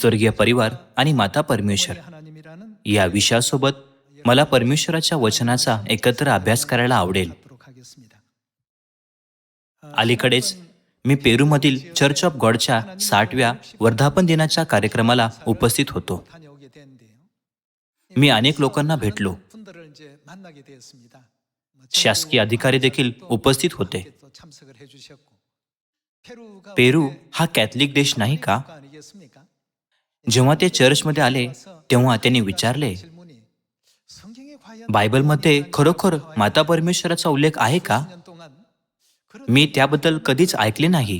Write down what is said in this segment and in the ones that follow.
स्वर्गीय परिवार आणि माता परमेश्वर. या विषयासोबत मला परमेश्वराच्या वचनाचा एकत्र अभ्यास करायला आवडेल. अलीकडेच मी पेरूमधील चर्च ऑफ गॉडच्या साठव्या वर्धापन दिनाच्या कार्यक्रमाला उपस्थित होतो. मी अनेक लोकांना भेटलो. शासकीय अधिकारी देखील उपस्थित होते. पेरू हा कॅथलिक देश नाही का? जेव्हा ते चर्चमध्ये आले तेव्हा त्यांनी विचारले बायबलमध्ये खरोखर माता परमेश्वराचा उल्लेख आहे का? मी त्याबद्दल कधीच ऐकले नाही.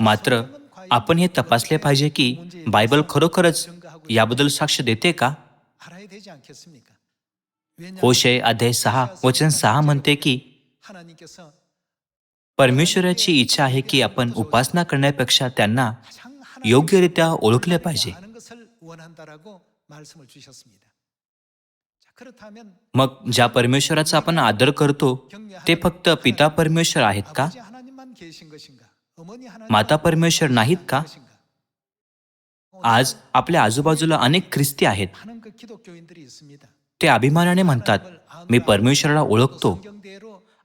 मात्र आपण हे तपासले पाहिजे की बायबल खरोखरच याबद्दल साक्ष देते का? होशे अध्याय सहा वचन सहा म्हणते की परमेश्वराची इच्छा आहे की आपण उपासना करण्यापेक्षा त्यांना योग्यरित्या ओळखले पाहिजे. मग ज्या परमेश्वराचा आपण आदर करतो ते फक्त पिता परमेश्वर आहेत का? माता परमेश्वर नाहीत का? आज आपल्या आजूबाजूला अनेक ख्रिस्ती आहेत. ते अभिमानाने म्हणतात मी परमेश्वराला ओळखतो.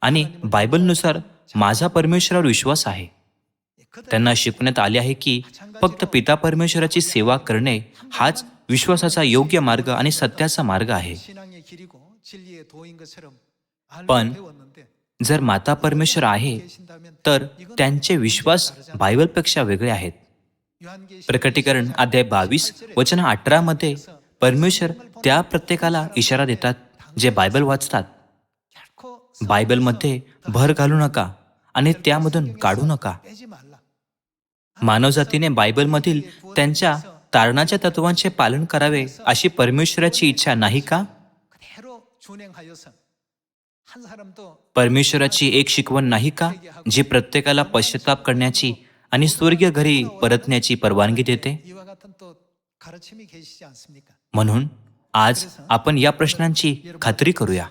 आणि बायबलनुसार माझा परमेश्वरावर विश्वास आहे. त्यांना शिकवण्यात आले आहे की फक्त पिता परमेश्वराची सेवा करणे हाच विश्वासाचा योग्य मार्ग आणि सत्याचा मार्ग आहे. पण जर माता परमेश्वर आहे तर त्यांचे विश्वास बायबलपेक्षा वेगळे आहेत. प्रकटीकरण अध्याय बावीस वचन अठरा मध्ये परमेश्वर त्या प्रत्येकाला इशारा देतात जे बायबल वाचतात. बायबलमध्ये भर घालू नका आणि त्यामधून काढू नका. मानवजातीने बायबलमधील त्यांच्या तारणाच्या तत्वांचे पालन करावे अशी परमेश्वराची इच्छा नाही का? परमेश्वराची एक शिकवण नाही का जी प्रत्येकाला पश्चाताप करण्याची आणि स्वर्गीय घरी परतण्याची परवानगी देते? म्हणून आज आपण या प्रश्नांची खात्री करूया.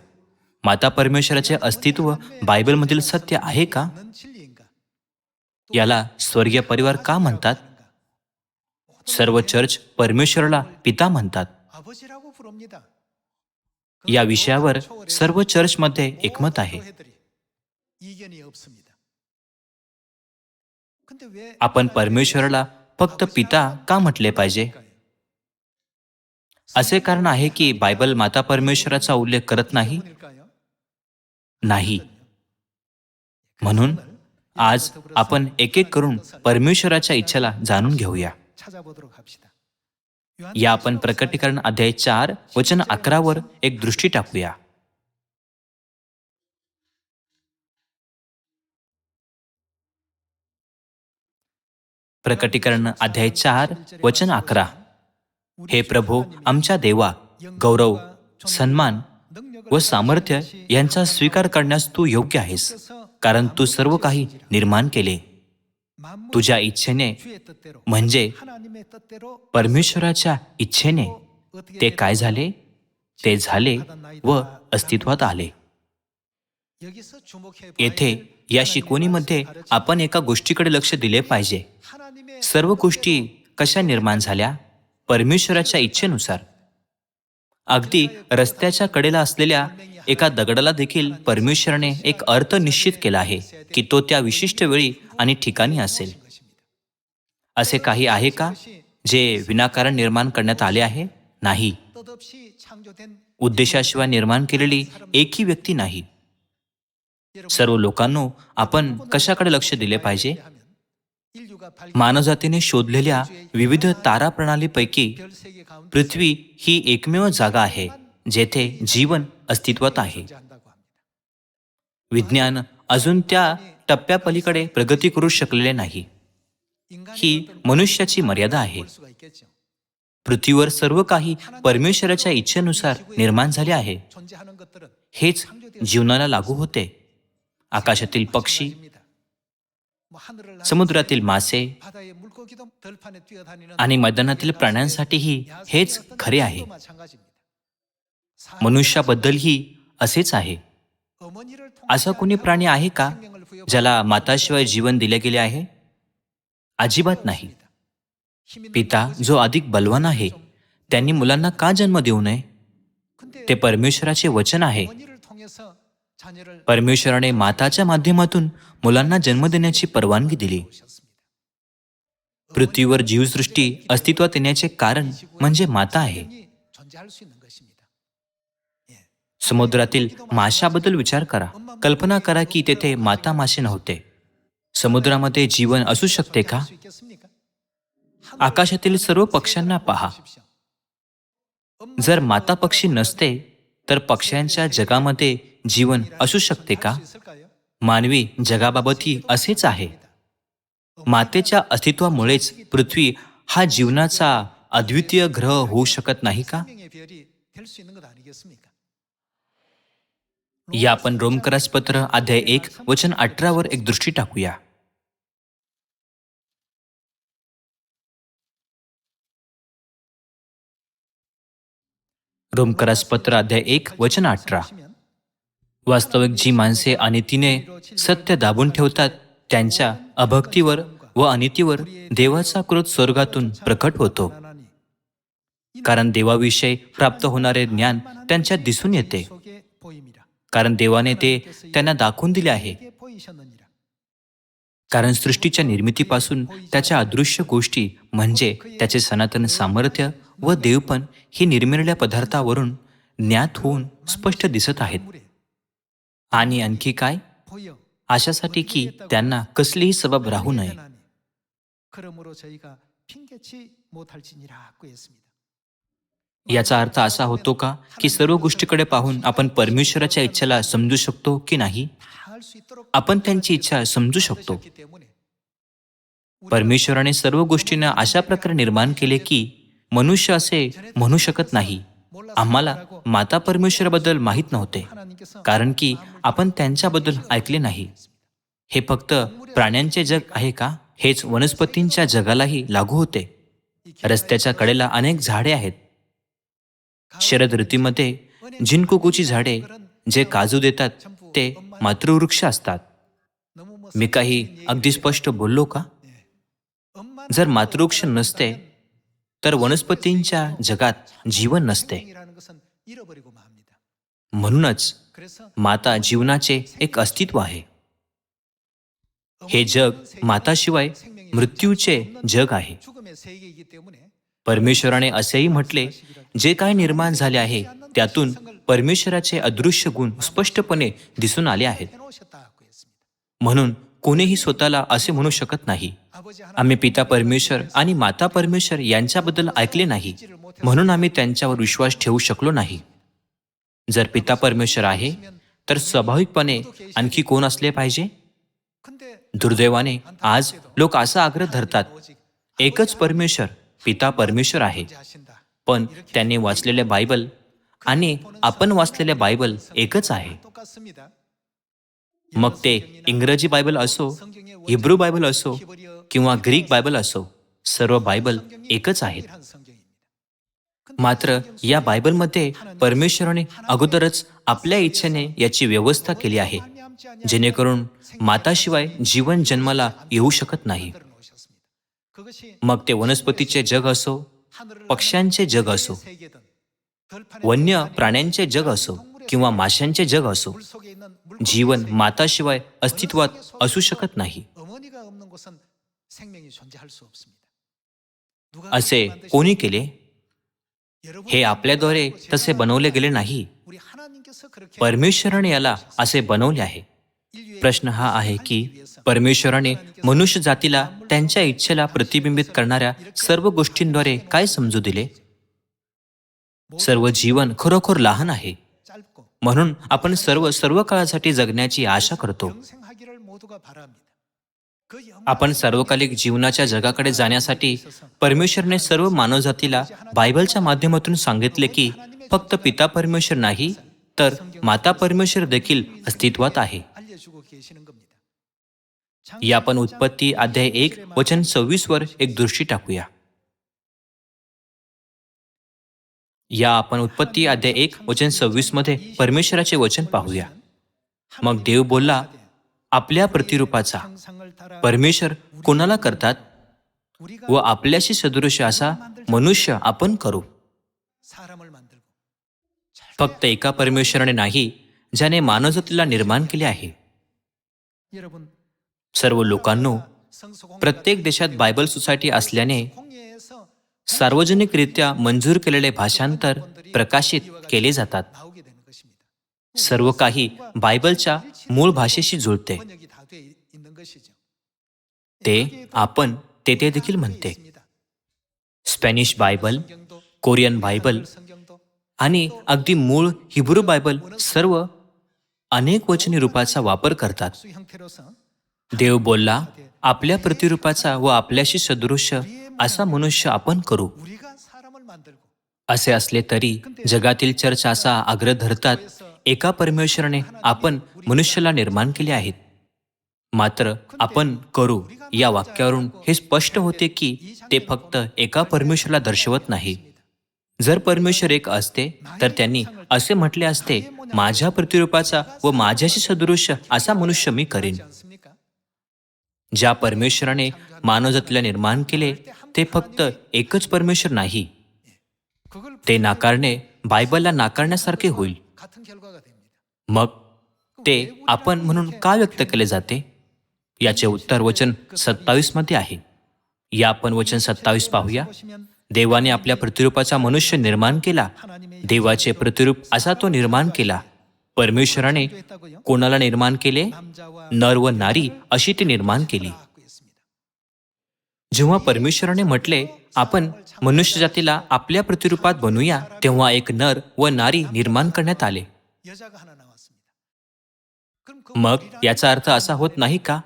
माता परमेश्वराचे अस्तित्व बायबलमधील सत्य आहे का? याला स्वर्गीय परिवार का म्हणतात? सर्व चर्च परमेश्वरला पिता म्हणतात. या विषयावर सर्व चर्चमध्ये एकमत आहे. आपण परमेश्वराला फक्त पिता का म्हटले पाहिजे? असे कारण आहे की बायबल माता परमेश्वराचा उल्लेख करत नाही? नाही. म्हणून आज आपण एक एक करून परमेश्वराच्या इच्छेला जाणून घेऊया. या आपण प्रकटीकरण अध्याय चार वचन अकरावर एक दृष्टी टाकूया. प्रकटीकरण अध्याय चार वचन अकरा. हे प्रभो आमच्या देवा गौरव सन्मान व सामर्थ्य यांचा स्वीकार करण्यास तू योग्य आहेस. कारण तू सर्व काही निर्माण केले. तुझ्या इच्छेने म्हणजे परमेश्वराच्या इच्छेने ते काय झाले? ते झाले व अस्तित्वात आले. येथे या शिकवणीमध्ये आपण एका गोष्टीकडे लक्ष दिले पाहिजे. सर्व गोष्टी कशा निर्माण झाल्या? परमेश्वराच्या इच्छेनुसार. अगदी रस्त्याच्या कडेला असलेल्या एका दगडाला देखील परमेश्वरने एक अर्थ निश्चित केला आहे की तो त्या विशिष्ट वेळी आणि ठिकाणी असेल. असे काही आहे का जे विनाकारण निर्माण करण्यात आले आहे? नाही. उद्देशाशिवाय निर्माण केलेली एकही व्यक्ती नाही. सर्व लोकांनो आपण कशाकडे लक्ष दिले पाहिजे? मानवजातीने शोधलेल्या विविध तारा प्रणालीपैकी पृथ्वी ही एकमेव जागा आहे जेथे जीवन अस्तित्वात आहे. विज्ञान अजून त्या टप्प्यापलीकडे प्रगती करू शकलेले नाही. ही मनुष्याची मर्यादा आहे. पृथ्वीवर सर्व काही परमेश्वराच्या इच्छेनुसार निर्माण झाले आहे. हेच जीवनाला लागू होते. आकाशातील पक्षी समुद्रातील मासे आणि मैदानातील प्राण्यांसाठीही हेच खरे आहे. मनुष्याबद्दलही असेच आहे. असा कोणी प्राणी आहे का ज्याला माताशिवाय जीवन दिले गेले आहे? अजिबात नाही. पिता जो अधिक बलवान आहे त्यांनी मुलांना का जन्म देऊ नये? ते परमेश्वराचे वचन आहे. परमेश्वराने माताच्या माध्यमातून मुलांना जन्म देण्याची परवानगी दिली. पृथ्वीवर जीवसृष्टी अस्तित्वात येण्याचे कारण म्हणजे माता आहे. समुद्रातील माशाबद्दल विचार करा. कल्पना करा की तेथे माता मासे नव्हते. समुद्रामध्ये जीवन असू शकते का? आकाशातील सर्व पक्ष्यांना पहा. जर माता पक्षी नसते तर पक्ष्यांच्या जगामध्ये जीवन असू शकते का? मानवी जगाबाबतही असेच आहे. मातेच्या अस्तित्वामुळेच पृथ्वी हा जीवनाचा अद्वितीय ग्रह होऊ शकत नाही का? या आपण रोमकरासपत्र अध्याय एक वचन अठरावर एक दृष्टी टाकूया. रोमकरासपत्र अध्याय एक वचन अठरा. वास्तविक जी माणसे अनितीने सत्य दाबून ठेवतात त्यांच्या अभक्तीवर व अनितीवर देवाचा क्रोध स्वर्गातून प्रकट होतो. कारण देवाविषयी प्राप्त होणारे ज्ञान त्यांच्यात दिसून येते. कारण देवाने ते त्यांना दाखवून दिले आहे. कारण सृष्टीच्या निर्मितीपासून त्याच्या अदृश्य गोष्टी म्हणजे त्याचे सनातन सामर्थ्य व देवपण ही निर्मिळल्या पदार्थावरून ज्ञात होऊन स्पष्ट दिसत आहेत. आणि आणखी काय? अशासाठी की त्यांना कसलीही सबब राहू नये. याचा अर्थ असा होतो का की सर्व गोष्टीकडे पाहून आपण परमेश्वराच्या इच्छेला समजू शकतो की नाही? आपण त्यांची इच्छा समजू शकतो. परमेश्वराने सर्व गोष्टींना अशा प्रकारे निर्माण केले की मनुष्य असे म्हणू शकत नाही. आम्हाला माता परमेश्वराबद्दल माहीत नव्हते कारण की आपण त्यांच्याबद्दल ऐकले नाही. हे फक्त प्राण्यांचे जग आहे का? हेच वनस्पतींच्या जगालाही लागू होते. रस्त्याच्या कडेला अनेक झाडे आहेत. शरद ऋतूमध्ये जिनकुकूची झाडे जे काजू देतात ते मातृवृक्ष असतात. मी काही अगदी स्पष्ट बोललो का? जर मातृवृक्ष नसते तर वनस्पतींच्या जगात जीवन नसते. म्हणूनच माता जीवनाचे एक अस्तित्व आहे. हे जग माताशिवाय मृत्यूचे जग आहे. परमेश्वराने असेही म्हटले जे काय निर्माण झाले आहे त्यातून परमेश्वराचे अदृश्य गुण स्पष्टपणे दिसून आले आहेत. म्हणून कोणीही स्वतःला असे म्हणू शकत नाही आम्ही पिता परमेश्वर आणि माता परमेश्वर यांच्याबद्दल ऐकले नाही म्हणून आम्ही त्यांच्यावर विश्वास ठेवू शकलो नाही. जर पिता परमेश्वर आहे तर स्वाभाविकपणे आणखी कोण असले पाहिजे? दुर्दैवाने आज लोक असा आग्रह धरतात एकच परमेश्वर पिता परमेश्वर आहे. पण त्यांनी वाचलेले बायबल आणि आपण वाचलेले बायबल एकच आहे. मग ते इंग्रजी बायबल असो हिब्रू बायबल असो किंवा ग्रीक बायबल असो सर्व बायबल एकच आहेत. मात्र या बायबलमध्ये परमेश्वराने अगोदरच आपल्या इच्छेने याची व्यवस्था केली आहे जेणेकरून माताशिवाय जीवन जन्माला येऊ शकत नाही. मग ते वनस्पतीचे जग असो पक्ष्यांचे जग असो वन्य प्राण्यांचे जग असो किंवा माशांचे जग असो जीवन माताशिवाय अस्तित्वात असू शकत नाही. असे कोणी केले? हे आपल्याद्वारे तसे बनवले गेले नाही. परमेश्वराने याला असे बनवले आहे. प्रश्न हा आहे की परमेश्वराने मनुष्य जातीला त्यांच्या इच्छेला प्रतिबिंबित करणाऱ्या सर्व गोष्टींद्वारे काय समजू दिले? सर्व जीवन खरोखर लहान आहे. म्हणून आपण सर्व सर्व काळासाठी जगण्याची आशा करतो. आपण सर्वकालिक जीवनाच्या जगाकडे जाण्यासाठी परमेश्वरने सर्व मानवजातीला बायबलच्या माध्यमातून सांगितले की फक्त पिता परमेश्वर नाही तर माता परमेश्वर देखील अस्तित्वात आहे. या आपण उत्पत्ती अध्याय एक वचन सव्वीस वर एक दृष्टी टाकूया. या आपण उत्पत्ती अध्याय एक वचन सव्वीसमध्ये परमेश्वराचे वचन पाहूया. मग देव बोलला आपल्या प्रतिरूपाचा. परमेश्वर कोणाला करतात? व आपल्याशी सदृश असा मनुष्य आपण करू. फक्त एका परमेश्वराने नाही ज्याने मानवजातीला निर्माण केले आहे. सर्व लोकांनो प्रत्येक देशात बायबल सोसायटी असल्याने सार्वजनिकरित्या मंजूर केलेले भाषांतर प्रकाशित केले जातात. सर्व काही बायबलच्या मूळ भाषेशी जुळते. ते आपण तेथे देखील म्हणते. स्पॅनिश बायबल कोरियन बायबल आणि अगदी मूळ हिब्रू बायबल सर्व अनेक वचनी रूपाचा वापर करतात. देव बोलला आपल्या प्रतिरूपाचा व आपल्याशी सदृश्य असा मनुष्य आपण करू. असे असले तरी जगातील चर्चा असा आग्रह धरतात एका परमेश्वराने आपण मनुष्याला निर्माण केले आहेत. मात्र आपण करू. या वाक्यावरून हे स्पष्ट होते की ते फक्त एका परमेश्वराला दर्शवत नाही. जर परमेश्वर एक असते तर त्यांनी असे म्हटले असते माझ्या प्रतिरूपाचा व माझ्याशी सदृश असा मनुष्य मी करेन. ज्या परमेश्वराने मानवजातीला निर्माण केले ते फक्त एकच परमेश्वर नाही. ते नाकारणे बायबलला नाकारण्यासारखे होईल. मग ते आपण म्हणून का व्यक्त केले जाते? याचे उत्तर वचन सत्तावीसमध्ये आहे. या आपण वचन सत्तावीस पाहूया. देवाने आपल्या प्रतिरूपाचा मनुष्य निर्माण केला. देवाचे प्रतिरूप असा तो निर्माण केला. परमेश्वराने कोणाला निर्माण केले? नर व नारी अशी ती निर्माण केली. जेव्हा परमेश्वराने म्हटले आपण मनुष्यजातीला आपल्या प्रतिरूपात बनूया तेव्हा एक नर व नारी निर्माण करण्यात आले. मग याचा अर्थ असा होत नाही का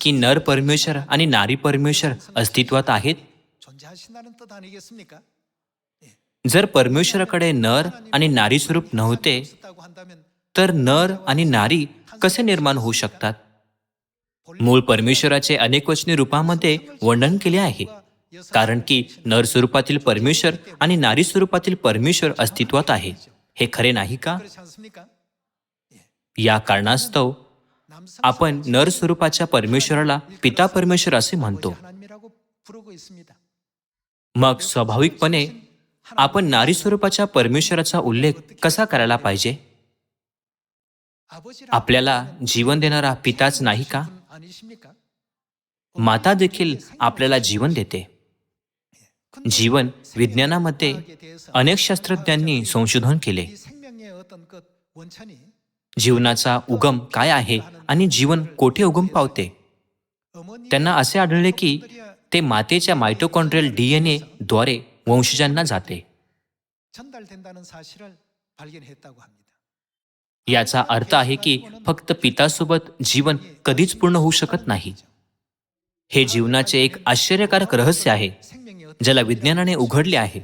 की नर परमेश्वर आणि नारी परमेश्वर अस्तित्वात आहेत? जर परमेश्वराकडे नर आणि नारी स्वरूप नव्हते तर नर आणि नारी कसे निर्माण होऊ शकतात? मूळ परमेश्वराचे अनेकवचनी रूपामध्ये वर्णन केले आहे. कारण की नर स्वरूपातील परमेश्वर आणि नारी स्वरूपातील परमेश्वर अस्तित्वात आहे. हे खरे नाही का? या कारणास्तव आपण नर स्वरूपाच्या परमेश्वराला पिता परमेश्वर असे म्हणतो. मग स्वाभाविकपणे आपण नारी स्वरूपाच्या परमेश्वराचा उल्लेख कसा करायला पाहिजे? आपल्याला जीवन देणारा पिताच नाही का? माता देखील आपल्याला जीवन देते. जीवन विज्ञानामध्ये अनेक शास्त्रज्ञांनी संशोधन केले. जीवनाचा उगम काय आहे आणि जीवन कोठे उगम पावते? त्यांना असे आढळले की ते मातेच्या मायटोकॉन्ड्रियल डीएनए द्वारे वंशजांना जाते. याचा अर्थ आहे की फक्त पितासोबत जीवन कधीच पूर्ण होऊ शकत नाही. हे जीवनाचे एक आश्चर्यकारक रहस्य आहे ज्याला विज्ञानाने उघडले आहे.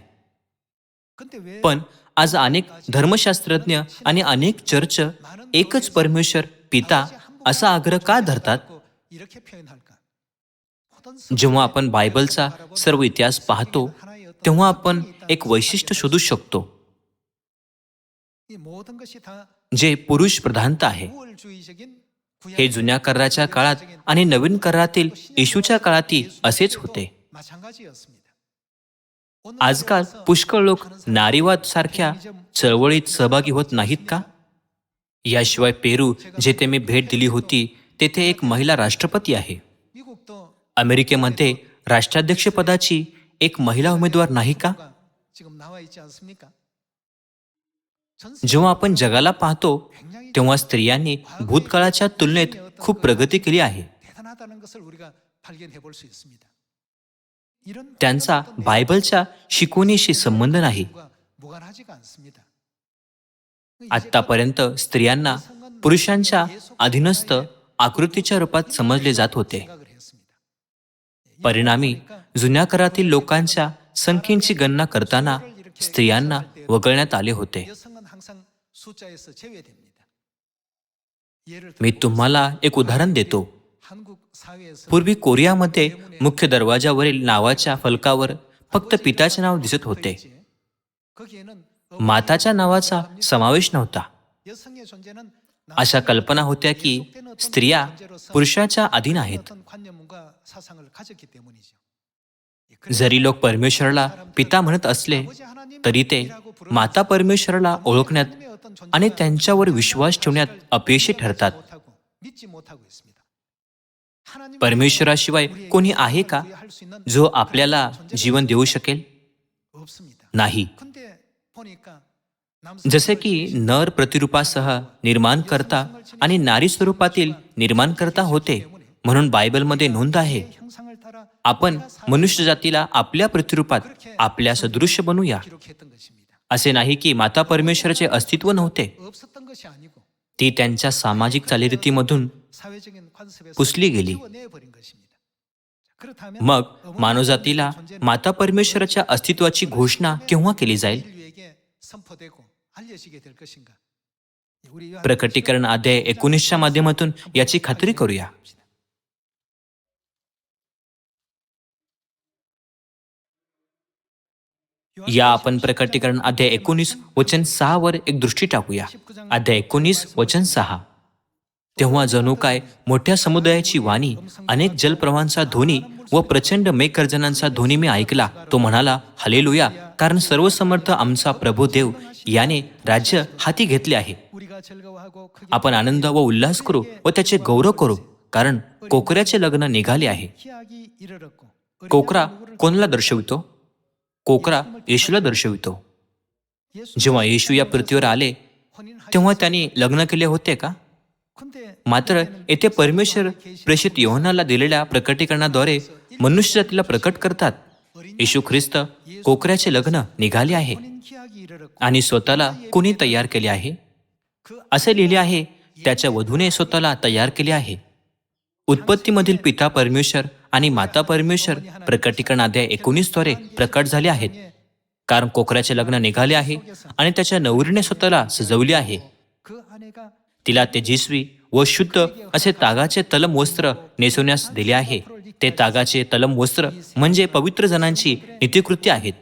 पण आज अनेक धर्मशास्त्रज्ञ आणि अनेक चर्च एकच परमेश्वर पिता असा आग्रह का धरतात? जेव्हा आपण बायबलचा सर्व इतिहास पाहतो तेव्हा आपण एक वैशिष्ट्य शोधू शकतो जे पुरुष प्रधानता आहे. हे जुन्या कराराच्या काळात आणि नवीन करारातील येशूच्या काळातही असेच होते. आजकाल पुष्कळ लोक नारीवाद सारख्या चळवळीत सहभागी होत नाहीत का? याशिवाय पेरू जेथे मी भेट दिली होती तेथे एक महिला राष्ट्रपती आहे. अमेरिकेमध्ये राष्ट्राध्यक्षपदाची एक महिला उमेदवार नाही का? जेव्हा आपण जगाला पाहतो तेव्हा स्त्रियांनी भूतकाळाच्या तुलनेत खूप प्रगती केली आहे. त्यांचा बायबलच्या शिकवणीशी संबंध नाही. आतापर्यंत स्त्रियांना पुरुषांच्या अधीनस्थ आकृतीच्या रूपात समजले जात होते. परिणामी जुन्या करातील लोकांच्या संख्येची गणना करताना स्त्रियांना वगळण्यात आले होते. मी तुम्हाला एक उदाहरण देतो. पूर्वी कोरियामध्ये मुख्य दरवाजावरील नावाच्या फलकावर फक्त पिताचे नाव दिसत होते. माताच्या नावाचा समावेश नव्हता. अशा कल्पना होत्या की स्त्रिया पुरुषाच्या अधीन आहेत. जरी लोक परमेश्वराला पिता म्हणत असले तरी ते माता परमेश्वराला ओळखण्यात आणि त्यांच्यावर विश्वास ठेवण्यात अपयशी ठरतात. परमेश्वराशिवाय कोणी आहे का जो आपल्याला जीवन देऊ शकेल? नाही. जसे की नर प्रतिरूपासह निर्माण करता आणि नारी स्वरूपातील निर्माण करता होते. म्हणून बायबलमध्ये नोंद आहे. आपण मनुष्य जातीला आपल्या प्रतिरूपात आपल्या सदृश्य बनूया. असे नाही की माता परमेश्वराचे अस्तित्व नव्हते. ती त्यांच्या सामाजिक चालीरीतीमधून पुसली गेली. मग मानवजातीला माता परमेश्वराच्या अस्तित्वाची घोषणा केव्हा केली जाईल? प्रकटीकरण अध्याय एकोणीसच्या माध्यमातून याची खात्री करूया. या आपण प्रकटीकरण अध्याय एकोणीस वचन सहा वर एक दृष्टी टाकूया. अध्याय एकोणीस वचन सहा. तेव्हा जणू काय मोठ्या समुदायाची वाणी अनेक जलप्रवाहांचा ध्वनी व प्रचंड मेघगर्जनांचा ध्वनी मी ऐकला. तो म्हणाला हलेलुया कारण सर्वसमर्थ आमचा प्रभू देव याने राज्य हाती घेतले आहे. आपण आनंद व उल्हास करू व त्याचे गौरव करू कारण कोकऱ्याचे लग्न निघाले आहे. कोकरा कोणाला दर्शवितो? कोकरा येशूला दर्शवितो. जेव्हा येशू या पृथ्वीवर आले तेव्हा त्यांनी लग्न केले होते का? मात्र येथे परमेश्वर प्रेषित योहनाला दिलेल्या प्रकटीकरणाद्वारे मनुष्य जातीला प्रकट करतात. येशू ख्रिस्त कोकऱ्याचे लग्न निघाले आहे आणि स्वतःला कुणी तयार केले आहे? असे लिहिले आहे त्याच्या वधूने स्वतःला तयार केले आहे. उत्पत्तीमधील पिता परमेश्वर आणि माता परमेश्वर प्रकटीकरण अध्याय एकोणीसद्वारे प्रकट झाले आहेत. कारण कोकऱ्याचे लग्न निघाले आहे आणि त्याच्या नवरीने स्वतःला सजवले आहे. तिला तेजस्वी व शुद्ध असे तागाचे तलम वस्त्र नेसवण्यास दिले आहे. ते तागाचे तलम वस्त्र म्हणजे पवित्र जणांची नीतिकृती आहेत.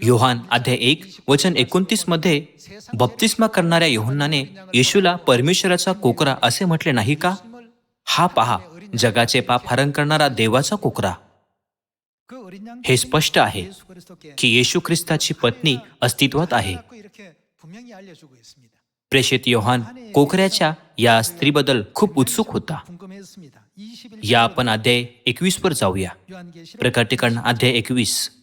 योहान अध्याय एक वचन एकोणतीसमध्ये बप्तिस्मा करणाऱ्या योहन्नाने येशूला परमेश्वराचा कोकरा असे म्हटले नाही का? हा पहा जगाचे पाप हरण करणारा देवाचा कोकरा. हे स्पष्ट आहे की येशू ख्रिस्ताची पत्नी अस्तित्वात आहे. प्रेषित योहान कोकऱ्याच्या या स्त्रीबद्दल खूप उत्सुक होता. या आपण अध्याय एकवीस वर जाऊया. प्रकटीकरण अध्याय एकवीस.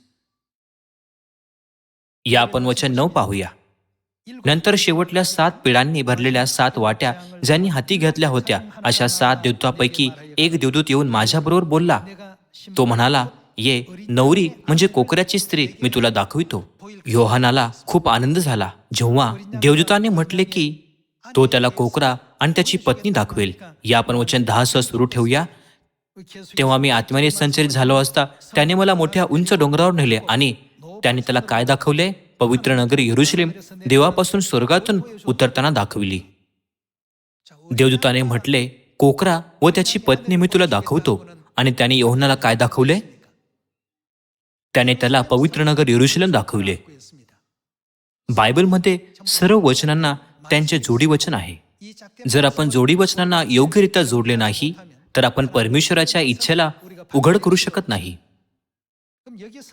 या आपण वचन नऊ पाहूया. नंतर शेवटल्या सात पिढांनी भरलेल्या सात वाट्या ज्यांनी हाती घेतल्या होत्या अशा सात देवतापैकी एक देवदूत येऊन माझ्याबरोबर बोलला. तो म्हणाला ये नवरी म्हणजे कोकऱ्याची स्त्री मी तुला दाखवितो. योहानाला खूप आनंद झाला. जेव्हा देवदूताने म्हटले की तो त्याला कोकरा आणि त्याची पत्नी दाखवेल. या आपण वचन दहा सह सुरू ठेवूया. तेव्हा मी आत्म्याने संचरित झालो असता त्याने मला मोठ्या उंच डोंगरावर नेले आणि त्याने त्याला काय दाखवले? पवित्र नगर येरुश्लेम देवापासून स्वर्गातून उतरताना दाखविली. देवदूताने म्हटले कोकरा व त्याची पत्नी मी तुला दाखवतो. आणि त्याने योहनाला काय दाखवले? त्याने त्याला पवित्र नगर येरुशलेम दाखविले. बायबलमध्ये सर्व वचनांना त्यांचे जोडी वचन आहे. जर आपण जोडी वचनांना योग्यरित्या जोडले नाही तर आपण परमेश्वराच्या इच्छेला उघड करू शकत नाही.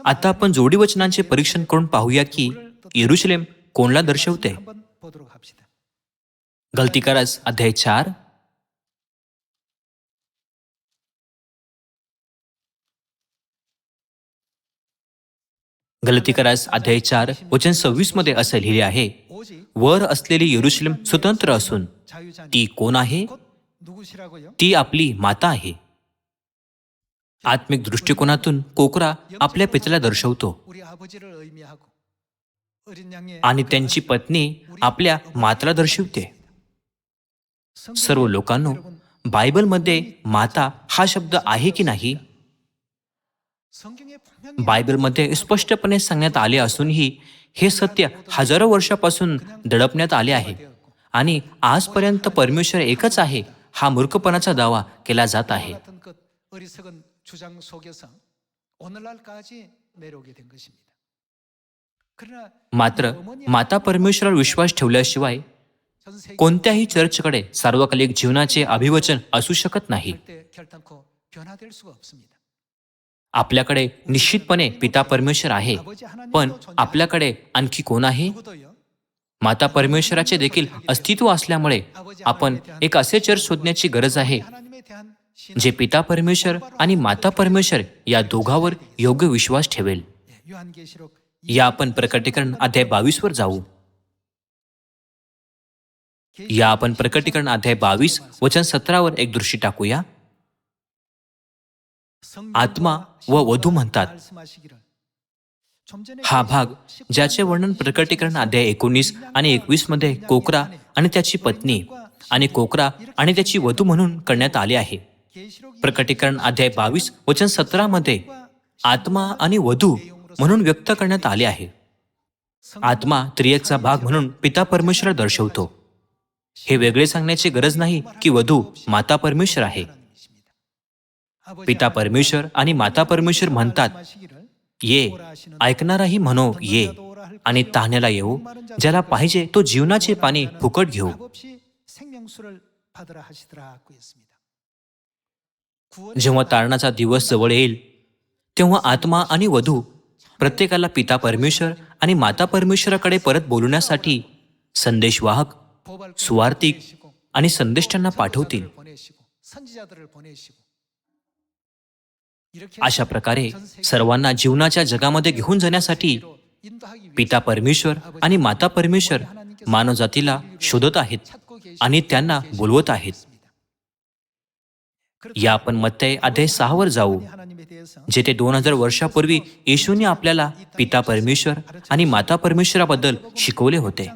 आता आपण जोडी वचनांचे परीक्षण करून पाहूया की येरुशलेम कोणला दर्शवते? गलतीकारास अध्याय चार. गलतीकारास अध्याय चार वचन सव्वीसमध्ये असे लिहिले आहे वर असलेली येरुशलेम स्वतंत्र असून ती कोण आहे? ती आपली माता आहे. आत्मिक दृष्टिकोनातून कोकरा आपल्या पित्याला दर्शवतो. आणि त्यांची पत्नी आपल्या माताला दर्शवते. सर्व लोकांनो बायबलमध्ये माता हा शब्द आहे की नाही? बायबलमध्ये स्पष्टपणे सांगण्यात आले असूनही हे सत्य हजारो वर्षापासून दडपण्यात आले आहे. आणि आजपर्यंत परमेश्वर एकच आहे हा मूर्खपणाचा दावा केला जात आहे. मात्र माता परमेश्वरावर विश्वास ठेवल्याशिवाय कोणत्याही चर्चकडे सार्वकालिक जीवनाचे अभिवचन असू शकत नाही 변화될 수가 없습니다. आपल्याकडे निश्चितपणे पिता परमेश्वर आहे 아버지 하나님도 पण 존재합니다. आपल्याकडे आणखी कोण आहे 누구도요. माता परमेश्वराचे देखील अस्तित्व असल्यामुळे आपण एक असे चर्च शोधण्याची गरज आहे 하나님에 대한 신앙, जे पिता परमेश्वर आणि माता परमेश्वर या दोघांवर योग्य विश्वास ठेवेल. या आपण प्रकटीकरण अध्याय बावीस वर जाऊ. या आपण प्रकटीकरण अध्याय बावीस वचन सतरावर एक दृष्टी टाकूया. आत्मा व वधू म्हणतात. हा भाग ज्याचे वर्णन प्रकटीकरण अध्याय एकोणीस आणि एकवीसमध्ये कोकरा आणि त्याची पत्नी आणि कोकरा आणि त्याची वधू म्हणून करण्यात आले आहे. प्रकटीकरण अध्याय बावीस वचन सतरा मध्ये आत्मा आणि वधू म्हणून व्यक्त करण्यात आले आहे. आत्मा त्रियकचा भाग म्हणून पिता परमेश्वर दर्शवतो. हे वेगळे सांगण्याची गरज नाही की वधू माता परमेश्वर आहे. पिता परमेश्वर आणि माता परमेश्वर म्हणतात ये ऐकणाराही म्हणो ये आणि ताहण्याला येऊ ज्याला पाहिजे तो जीवनाचे पाणी फुकट घेऊ. जेव्हा तारणाचा दिवस जवळ येईल तेव्हा आत्मा आणि वधू प्रत्येकाला पिता परमेश्वर आणि माता परमेश्वराकडे परत बोलवण्यासाठी संदेशवाहक सुवार्तिक आणि संदेष्टांना पाठवतील. अशा प्रकारे सर्वांना जीवनाच्या जगामध्ये घेऊन जाण्यासाठी पिता परमेश्वर आणि माता परमेश्वर मानवजातीला शोधत आहेत आणि त्यांना बोलवत आहेत. या आपण मत्तय अध्याय सहावर जाऊ जेथे दोन हजार वर्षापूर्वी येशूने आपल्याला पिता परमेश्वर आणि माता परमेश्वराबद्दल शिकवले होते.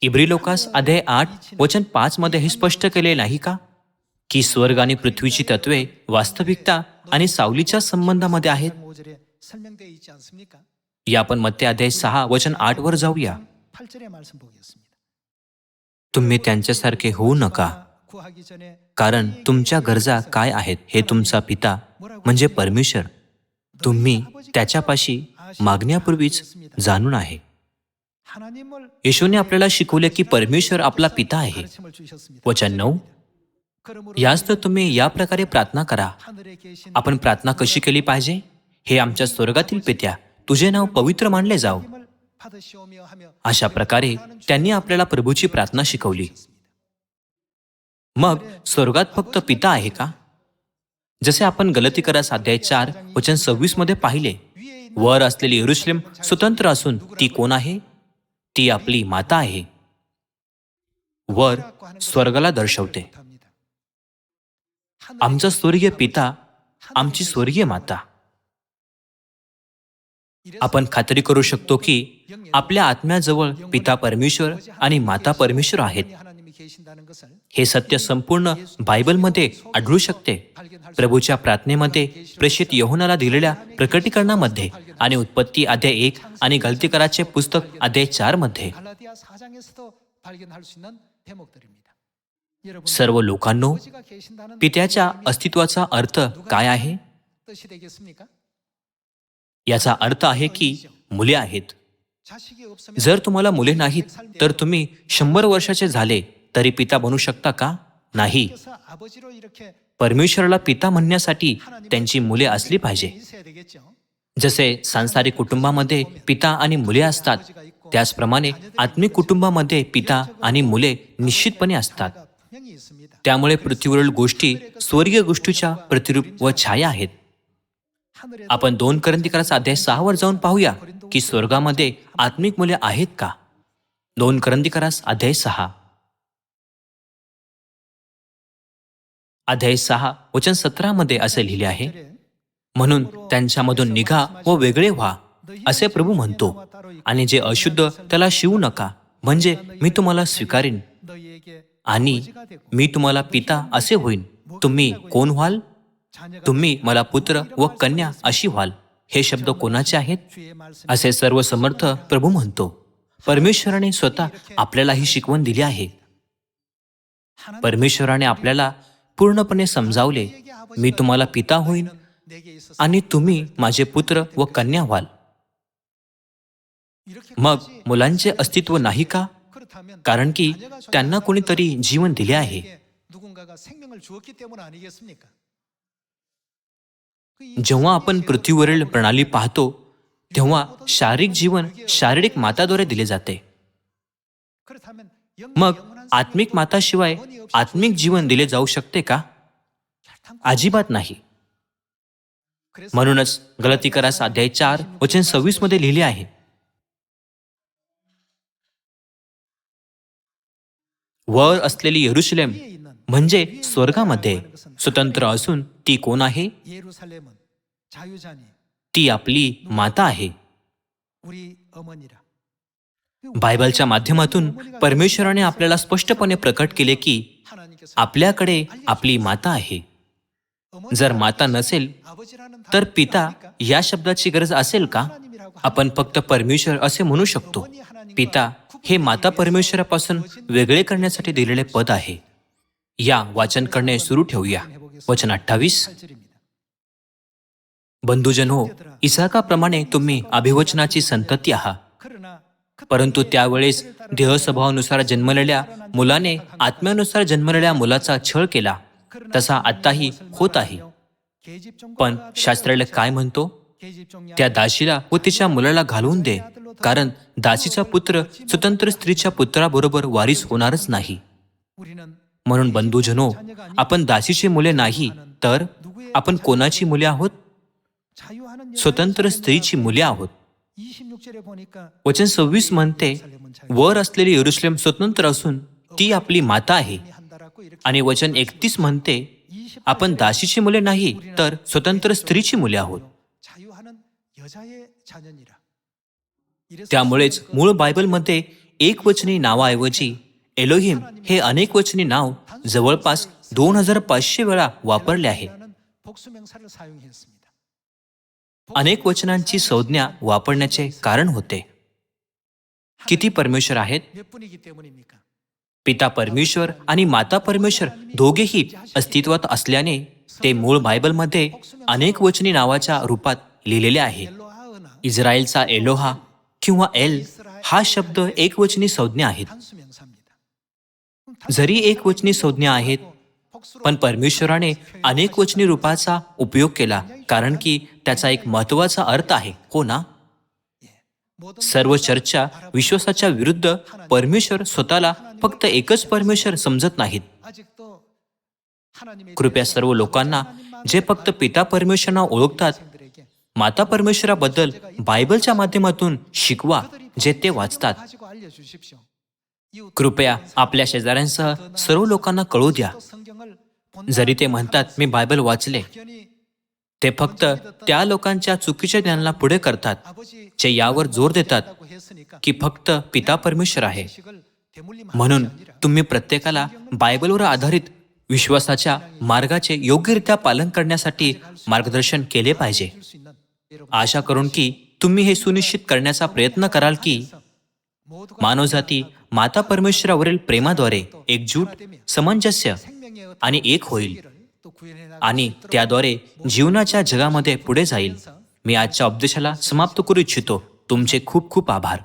इब्री लोकास अध्याय आठ वचन पाच मध्ये हे स्पष्ट केले नाही का? की स्वर्ग आणि पृथ्वीची तत्वे वास्तविकता आणि सावलीच्या संबंधामध्ये आहेत? या आपण मत्ते अध्याय सहा वचन आठ वर जाऊया. तुम्ही त्यांच्यासारखे होऊ नका. कारण तुमच्या गरजा काय आहेत हे तुमचा पिता म्हणजे परमेश्वर. तुम्ही त्याच्यापाशी मागण्यापूर्वीच जाणून आहे. येशूने आपल्याला शिकवले की परमेश्वर आपला पिता आहे. वचन नऊ. याच तर तुम्ही या प्रकारे प्रार्थना करा. आपण प्रार्थना कशी केली पाहिजे? हे आमच्या स्वर्गातील पित्या तुझे नाव पवित्र मानले जाऊ अशा प्रकारे त्यांनी आपल्याला प्रभूची प्रार्थना शिकवली. मग स्वर्गात फक्त पिता आहे का? जसे आपण गलती गलतीकरास अध्याय चार वचन सव्वीसमध्ये पाहिले वर असलेली युरुश्लेम स्वतंत्र असून ती कोण आहे? ती आपली माता आहे. वर स्वर्गाला दर्शवते. आमचा स्वर्गीय पिता आमची स्वर्गीय माता. आपण खात्री करू शकतो की आपल्या आत्म्याजवळ पिता परमेश्वर आणि माता परमेश्वर आहेत. हे सत्य संपूर्ण बायबलमध्ये आढळू शकते. प्रभूच्या प्रार्थनेमध्ये प्रेषित यहोनाला दिलेल्या प्रकटीकरणामध्ये आणि उत्पत्ती अध्याय एक आणि गलतीकराचे पुस्तक अध्याय चारमध्ये. सर्व लोकांनो पित्याच्या अस्तित्वाचा अर्थ काय आहे? याचा अर्थ आहे की मुले आहेत. जर तुम्हाला मुले नाहीत तर तुम्ही शंभर वर्षाचे झाले. तरी पिता बनू शकता का? नाही. परमेश्वराला पिता म्हणण्यासाठी त्यांची मुले असली पाहिजे. जसे सांसारिक कुटुंबामध्ये पिता आणि मुले असतात त्याचप्रमाणे आत्मिक कुटुंबामध्ये पिता आणि मुले निश्चितपणे असतात. त्यामुळे पृथ्वीवरील गोष्टी स्वर्गीय गोष्टीच्या प्रतिरूप व छाया आहेत. आपण दोन करंदिकाराचा अध्याय सहावर जाऊन पाहूया की स्वर्गामध्ये आत्मिक मुले आहेत का? दोन करंदिकारास अध्याय सहा. अध्याय सहा वचन सतरामध्ये असे लिहिले आहे म्हणून त्यांच्यामधून निघा व वेगळे व्हा असे प्रभू म्हणतो. आणि जे अशुद्ध त्याला शिवू नका म्हणजे मी तुम्हाला स्वीकारीन. आणि मी तुम्हाला पिता असे होईन. तुम्ही कोण व्हाल? तुम्ही मला पुत्र व कन्या अशी व्हाल. हे शब्द कोणाचे आहेत? असे सर्व समर्थ प्रभू म्हणतो. परमेश्वराने स्वतः आपल्याला ही शिकवण दिली आहे. परमेश्वराने आपल्याला पूर्णपणे समजावले मी तुम्हाला पिता होईन आणि तुम्ही माझे पुत्र व कन्या व्हाल. मग मुलांचे अस्तित्व नाही का? कारण की त्यांना कोणीतरी जीवन दिले आहे. जेव्हा आपण पृथ्वीवरील प्रणाली पाहतो तेव्हा शारीरिक जीवन शारीरिक माताद्वारे दिले जाते. मग आत्मिक माताशिवाय आत्मिक जीवन दिले जाऊ शकते का? अजिबात नाही. म्हणूनच गलती करा साध्याय चार वचन सव्वीसमध्ये लिहिले आहे. वर असलेली यरुशलेम म्हणजे स्वर्गामध्ये. स्वतंत्र असून ती कोण आहे? ती आपली माता आहे. बायबलच्या माध्यमातून परमेश्वराने आपल्याला स्पष्टपणे प्रकट केले की आपल्याकडे आपली माता आहे. जर माता नसेल तर पिता या शब्दाची गरज असेल का? आपण फक्त परमेश्वर असे म्हणू शकतो पिता हे माता परमेश्वरापासून वेगळे करण्यासाठी दिलेले पद आहे. या वाचन करणे सुरू ठेवूया. वचन अठ्ठावीस. बंधुजन हो इसाकाप्रमाणे तुम्ही अभिवचनाची संतती आहात. परंतु त्यावेळेस देहस्वभावानुसार जन्मलेल्या मुलाने आत्म्यानुसार जन्मलेल्या मुलाचा छळ केला. तसा आत्ताही होत आहे. पण शास्त्राला काय म्हणतो? त्या दाशीला व तिच्या मुलाला घालवून दे कारण दासीचा पुत्र स्वतंत्र स्त्रीच्या पुत्राबरोबर वारीस होणारच नाही. म्हणून बंधूजनो आपण दासीची मुले नाही तर आपण कोणाची मुले आहोत? स्वतंत्र स्त्रीची मुले आहोत. वचन सव्वीस म्हणते वर असलेली यरुशलेम स्वतंत्र असून ती आपली माता आहे. आणि वचन एकतीस म्हणते आपण दासीची मुले नाही तर स्वतंत्र स्त्रीची मुले आहोत. त्यामुळेच मूळ बायबलमध्ये एक वचनी नावाऐवजी एलोहिम हे अनेक वचनी नाव जवळपास दोन हजार पाचशे वेळा वापरले आहे. अनेक वचनांची संज्ञा वापरण्याचे कारण होते. किती परमेश्वर आहेत? पिता परमेश्वर आणि माता परमेश्वर दोघेही अस्तित्वात असल्याने ते मूळ बायबलमध्ये अनेक वचनी नावाच्या रूपात लिहिलेले आहे. इस्रायलचा एलोहा किंवा एल हा शब्द एकवचनी संज्ञा आहेत. जरी एकवचनी संज्ञा आहेत पण परमेश्वराने अनेक वचनी रूपाचा उपयोग केला कारण की त्याचा एक महत्त्वाचा अर्थ आहे हो ना? सर्व चर्चा विश्वासाच्या विरुद्ध परमेश्वर स्वतःला फक्त एकच परमेश्वर समजत नाहीत. कृपया सर्व लोकांना जे फक्त पिता परमेश्वरांना ओळखतात माता परमेश्वराबद्दल बायबलच्या माध्यमातून शिकवा जे ते वाचतात. कृपया आपल्या शेजाऱ्यांसह सर्व लोकांना कळू द्या. जरी ते म्हणतात मी बायबल वाचले. ते फक्त त्या लोकांच्या चुकीच्या ज्ञानाला पुढे करतात जे यावर जोर देतात की फक्त पिता परमेश्वर आहे. म्हणून तुम्ही प्रत्येकाला बायबलवर आधारित विश्वासाच्या मार्गाचे योग्यरित्या पालन करण्यासाठी मार्गदर्शन केले पाहिजे. आशा करून की तुम्ही हे सुनिश्चित करण्याचा प्रयत्न कराल की मानवजाती माता परमेश्वरावरील प्रेमाद्वारे एकजूट समंजस्य आणि एक होईल. आणि त्याद्वारे जीवनाच्या जगामध्ये पुढे जाईल. मी आजच्या उपदेशाला समाप्त करू इच्छितो. तुमचे खूप खूप आभार.